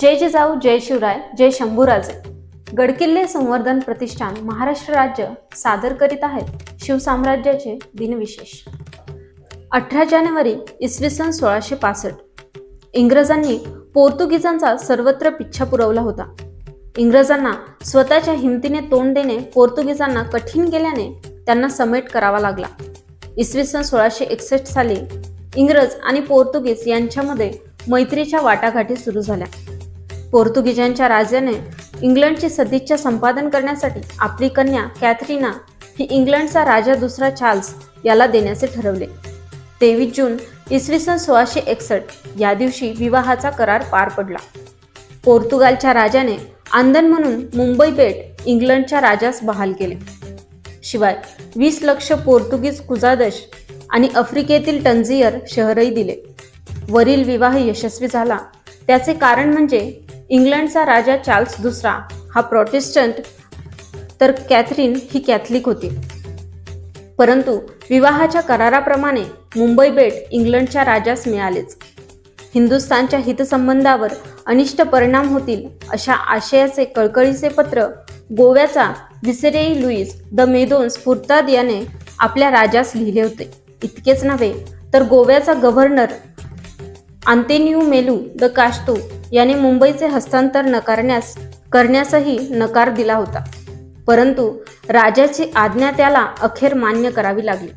जय जिजाऊ जय शिवराय जय शंभूराजे. गडकिल्ले संवर्धन प्रतिष्ठान महाराष्ट्र राज्य सादर करीत आहेत शिवसाम्राज्याचे दिनविशेष. अठरा जानेवारी इसवी सन सोळाशे पासष्ट. इंग्रजांनी पोर्तुगीजांचा सर्वत्र पिच्छा पुरवला होता. इंग्रजांना स्वतःच्या हिमतीने तोंड देणे पोर्तुगीजांना कठीण गेल्याने त्यांना समेट करावा लागला. इसवी सन सोळाशे एकसष्ट साली इंग्रज आणि पोर्तुगीज यांच्यामध्ये मैत्रीच्या वाटाघाटी सुरू झाल्या. पोर्तुगीजांच्या राजाने इंग्लंडची सदिच्छा संपादन करण्यासाठी आपली कन्या कॅथरीना ही इंग्लंडचा राजा दुसरा चार्ल्स याला देण्याचे ठरवले. तेवीस जून इसवी सन सोळाशे एकसष्ट या दिवशी विवाहाचा करार पार पडला. पोर्तुगालच्या राजाने आंदन म्हणून मुंबई बेट इंग्लंडच्या राजास बहाल केले. शिवाय वीस लक्ष पोर्तुगीज कुजादश आणि आफ्रिकेतील टंझियर शहरही दिले. वरील विवाह यशस्वी झाला. त्याचे कारण म्हणजे इंग्लंडचा राजा चार्ल्स दुसरा. हा प्रोटेस्टंट तर कॅथरीन ही कॅथलिक होती. परंतु विवाहाच्या कराराप्रमाणे मुंबई बेट इंग्लंडच्या राजास मिळालेच. हिंदुस्थानच्या हितसंबंधावर अनिष्ट परिणाम होतील अशा आशयाचे कळकळीचे पत्र गोव्याचा विसेरेई लुईस द मेदोन स्फुर्ताद याने आपल्या राजास लिहिले होते. इतकेच नव्हे तर गोव्याचा गव्हर्नर आंतेनियू मेलू द काश्तो याने मुंबईचे हस्तांतर नकारण्यास करण्यासही नकार दिला होता. परंतु राजाची आज्ञा त्याला अखेर मान्य करावी लागली.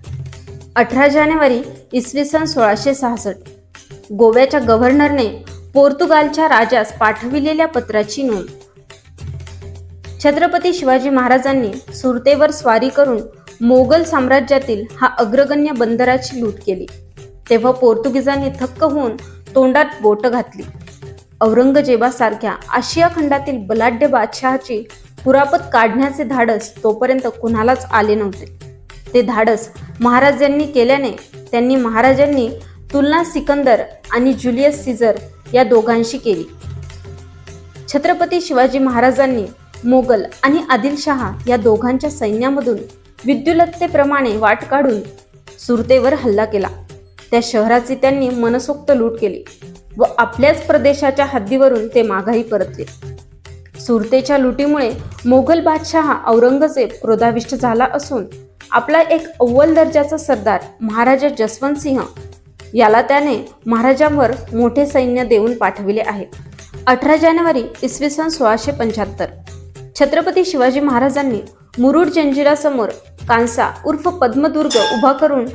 अठरा जानेवारी इसवी सन सोळाशे सहासष्ट. गोव्याच्या गव्हर्नरने पोर्तुगालच्या राजास पाठविलेल्या पत्राची नोंद. छत्रपती शिवाजी महाराजांनी सुरतेवर स्वारी करून मोगल साम्राज्यातील हा अग्रगण्य बंदराची लूट केली. तेव्हा पोर्तुगीजांनी थक्क होऊन तोंडात बोट घातली. औरंगजेबासारख्या आशिया खंडातील बलाढ्य बादशहाची कुरापत काढण्याचे धाडस तोपर्यंत कुणालाच आले नव्हते. ते धाडस महाराजांनी केल्याने त्यांनी महाराजांनी तुलना सिकंदर आणि जुलियस सीजर या दोघांशी केली. छत्रपती शिवाजी महाराजांनी मोगल आणि आदिलशहा या दोघांच्या सैन्यामधून विद्युलत्तेप्रमाणे वाट काढून सुरतेवर हल्ला केला. त्या शहराची त्यांनी मनसोक्त लूट केली. व आपल्याच प्रदेशाच्या हद्दीवरून ते माघारी परतले. सुरतेच्या लुटीमुळे मोगल बादशहा औरंगजेब क्रोधाविष्ट झाला असून आपला एक अव्वल दर्जाचा सरदार महाराजा जसवंत सिंह याला त्याने महाराजांवर मोठे सैन्य देऊन पाठविले आहे. अठरा जानेवारी इसवी सन सोळाशे पंच्याहत्तर. छत्रपती शिवाजी महाराजांनी मुरुड जंजिरासमोर कांसा उर्फ पद्मदुर्ग उभा करून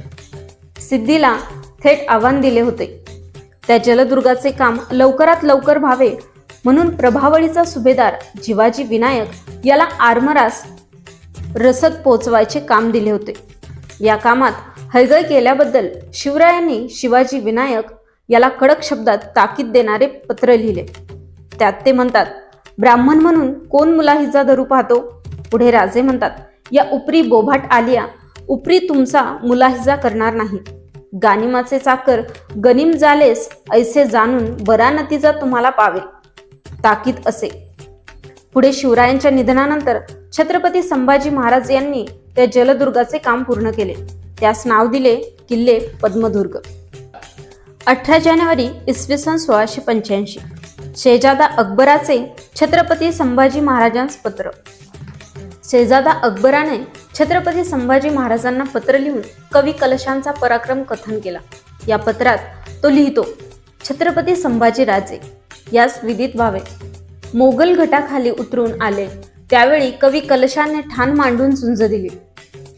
सिद्धीला थेट आव्हान दिले होते. त्या जलदुर्गाचे काम लवकरात लवकर व्हावे म्हणून प्रभावळीचा सुभेदार जिवाजी विनायक याला आरमरास रसद पोचवायचे काम दिले होते. या कामात हयगय केल्याबद्दल शिवरायांनी शिवाजी विनायक याला कडक शब्दात ताकीद देणारे पत्र लिहिले. त्यात ते म्हणतात ब्राह्मण म्हणून कोण मुलाहिजा धरू पाहतो? पुढे राजे म्हणतात या उपरी बोभाट आलिया उपरी तुमचा मुलाहिजा करणार नाही. गानिमाचे चाकर गनिम झालेस ऐसे जाणून बरा नतीजा तुम्हाला पावे ताकीद असे. पुढे शिवरायांच्या निधनानंतर छत्रपती संभाजी महाराज यांनी त्या जलदुर्गाचे काम पूर्ण केले. त्यास नाव दिले किल्ले पद्मदुर्ग. अठरा जानेवारी इसवी सन सोळाशे पंच्याऐंशी. शेजादा अकबराचे छत्रपती संभाजी महाराजांस पत्र. शेजादा अकबराने छत्रपती संभाजी महाराजांना पत्र लिहून कवी कलशांचा पराक्रम कथन केला. या पत्रात तो लिहितो छत्रपती संभाजी राजे यास विदित व्हावे. मोगल गटाखाली उतरून आले त्यावेळी कवी कलशाने ठाण मांडून झुंज दिली.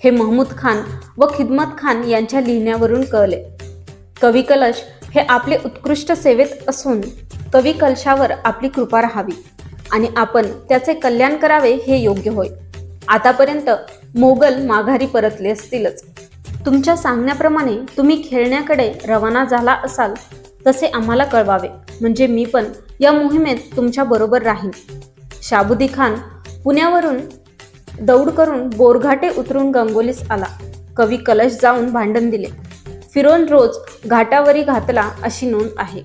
हे महमूद खान व खिदमत खान यांच्या लिहिण्यावरून कळले. कवी कलश हे आपले उत्कृष्ट सेवेत असून कवी कलशावर आपली कृपा राहावी आणि आपण त्याचे कल्याण करावे हे योग्य होय. आतापर्यंत मोगल माघारी परतले असतीलच. तुमच्या सांगण्याप्रमाणे तुम्ही खेळण्याकडे रवाना झाला असाल तसे आम्हाला कळवावे. म्हणजे मी पण या मोहिमेत तुमच्या बरोबर राहीन. शाबुदी खान पुण्यावरून दौड करून बोरघाटे उतरून गंगोलीस आला. कवी कलश जाऊन भांडण दिले. फिरोन रोज घाटावरी घातला अशी नोंद आहे.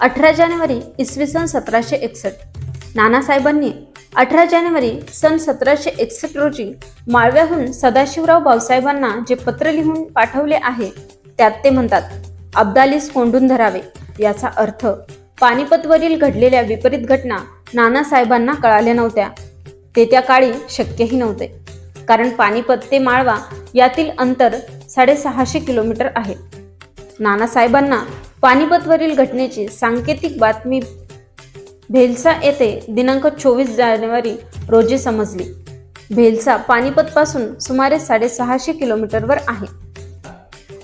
अठरा जानेवारी इसवी सन सतराशे एकसष्ट. नानासाहेबांनी अठरा जानेवारी सन सतराशे एकसष्ट रोजी माळव्याहून सदाशिवराव भाऊसाहेबांना जे पत्र लिहून पाठवले आहे त्यात ते म्हणतात अब्दालीस कोंडून धरावे याचा अर्थ पानिपतवरील घडलेल्या विपरीत घटना नानासाहेबांना कळाल्या नव्हत्या. ते त्या काळी शक्यही नव्हते. कारण पानिपत ते माळवा यातील अंतर साडेसहाशे किलोमीटर आहे. नानासाहेबांना पानिपतवरील घटनेची सांकेतिक बातमी भेलसा येथे दिनांक चोवीस जानेवारी रोजी समजली. भेलसा पानिपतपासून सुमारे साडेसहाशे किलोमीटरवर आहे.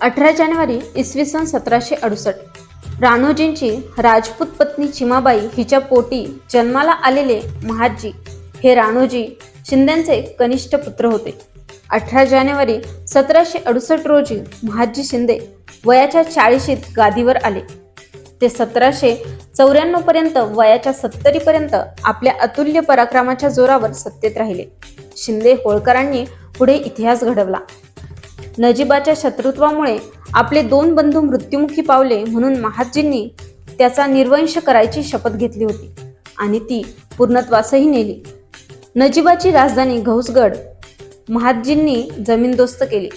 अठरा जानेवारी इसवी सन सतराशे अडुसष्ट. राणोजींची राजपूत पत्नी चिमाबाई हिच्या पोटी जन्माला आलेले महाजी हे राणोजी शिंदेचे कनिष्ठ पुत्र होते. अठरा जानेवारी सतराशे अडुसष्ट रोजी महाजी शिंदे वयाच्या चाळीशीत गादीवर आले. ते सतराशे चौऱ्याण्णव पर्यंत वयाच्या सत्तरीपर्यंत आपल्या अतुल्य पराक्रमाच्या जोरावर सत्तेत राहिले. शिंदे होळकरांनी पुढे इतिहास घडवला. नजीबाच्या शत्रुत्वामुळे आपले दोन बंधू मृत्युमुखी पावले म्हणून महाजींनी त्याचा निर्वंश करायची शपथ घेतली होती आणि ती पूर्णत्वासही नेली. नजीबाची राजधानी घौसगड महाजींनी जमीनदोस्त केली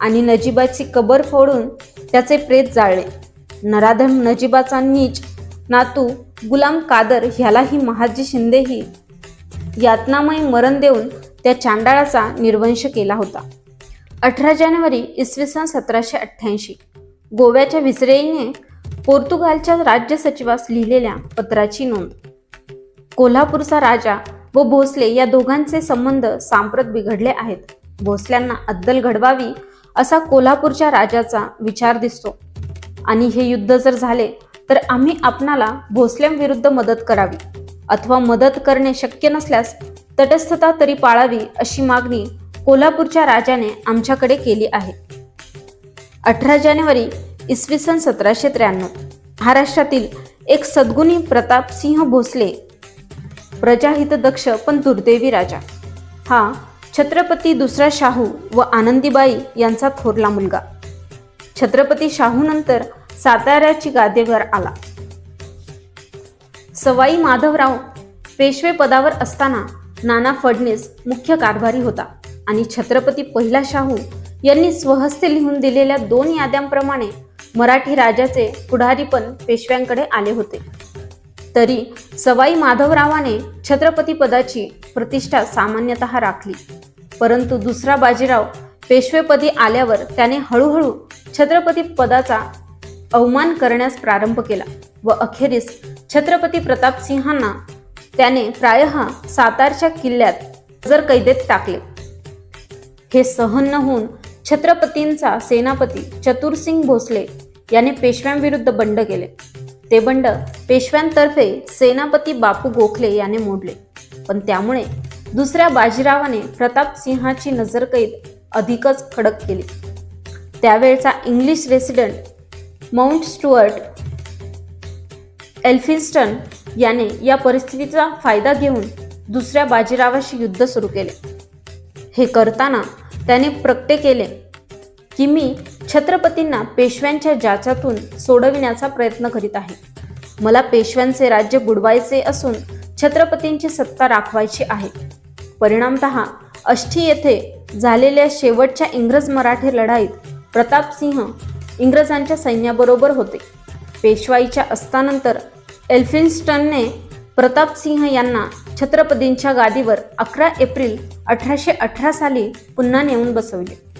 आणि नजीबाची कबर फोडून त्याचे प्रेत जाळले. नराधम नजीबाचा नीच नातू गुलाम कादर ह्यालाही महाजी शिंदेही यातनामय मरण देऊन त्या चांडाळाचा निर्वंश केला होता. अठरा जानेवारी इसवी सन सतराशे अठ्ठ्याऐंशी. गोव्याच्या विसरेईने पोर्तुगालच्या राज्य सचिवास लिहिलेल्या पत्राची नोंद. कोल्हापूरचा राजा व भोसले या दोघांचे संबंध सांप्रत बिघडले आहेत. भोसल्यांना अद्दल घडवावी असा कोल्हापूरच्या राजाचा विचार दिसतो. आणि हे युद्ध जर झाले तर आम्ही आपणाला भोसल्यांविरुद्ध मदत करावी. अथवा मदत करणे शक्य नसल्यास तटस्थता तरी पाळावी अशी मागणी कोल्हापूरच्या राजाने आमच्याकडे केली आहे. अठरा जानेवारी इसवी सन सतराशे त्र्याण्णव. महाराष्ट्रातील एक सद्गुणी प्रतापसिंह भोसले प्रजाहित दक्ष पण दुर्दैवी राजा. हा छत्रपती दुसरा शाहू व आनंदीबाई यांचा थोरला मुलगा. छत्रपती शाहूनंतर साताऱ्याची गादीवर आला. सवाई माधवराव पेशवे पदावर असताना नाना फडणीस मुख्य कारभारी होता आणि छत्रपती पहिला शाहू यांनी स्वहस्ते लिहून दिलेल्या दोन याद्यांप्रमाणे मराठी राजाचे पुढारी पण पेशव्यांकडे आले होते. तरी सवाई माधवरावाने छत्रपती पदाची प्रतिष्ठा सामान्यतः राखली. परंतु दुसरा बाजीराव पेशवेपदी आल्यावर त्याने हळूहळू छत्रपती पदाचा अवमान करण्यास प्रारंभ केला व अखेरीस छत्रपती प्रतापसिंहांना त्याने प्रायः सातारच्या किल्ल्यात जर कैदेत टाकले. हे सहन न होऊन छत्रपतींचा सेनापती चतुरसिंग भोसले याने पेशव्यांविरुद्ध बंड केले. ते बंड पेशव्यांतर्फे सेनापती बापू गोखले याने मोडले. पण त्यामुळे दुसऱ्या बाजीरावाने प्रतापसिंहाची नजरकैद अधिकच कडक केली. त्यावेळचा English resident Mount Stuart Elphinstone याने या परिस्थितीचा फायदा घेऊन दुसऱ्या बाजीरावाशी युद्ध सुरू केले. हे करताना त्याने प्रकटे केले की मी छत्रपतींना पेशव्यांच्या जाचातून सोडविण्याचा प्रयत्न करीत आहे. मला पेशव्यांचे राज्य बुडवायचे असून छत्रपतींची सत्ता राखवायची आहे. परिणामत अष्टी येथे झालेल्या शेवटच्या इंग्रज मराठी लढाईत प्रतापसिंह इंग्रजांच्या सैन्याबरोबर होते. पेशवाईच्या अस्तानंतर एल्फिन्स्टनने प्रतापसिंह यांना छत्रपतींच्या गादीवर अकरा एप्रिल अठराशे अठरा साली पुन्हा नेऊन बसवले.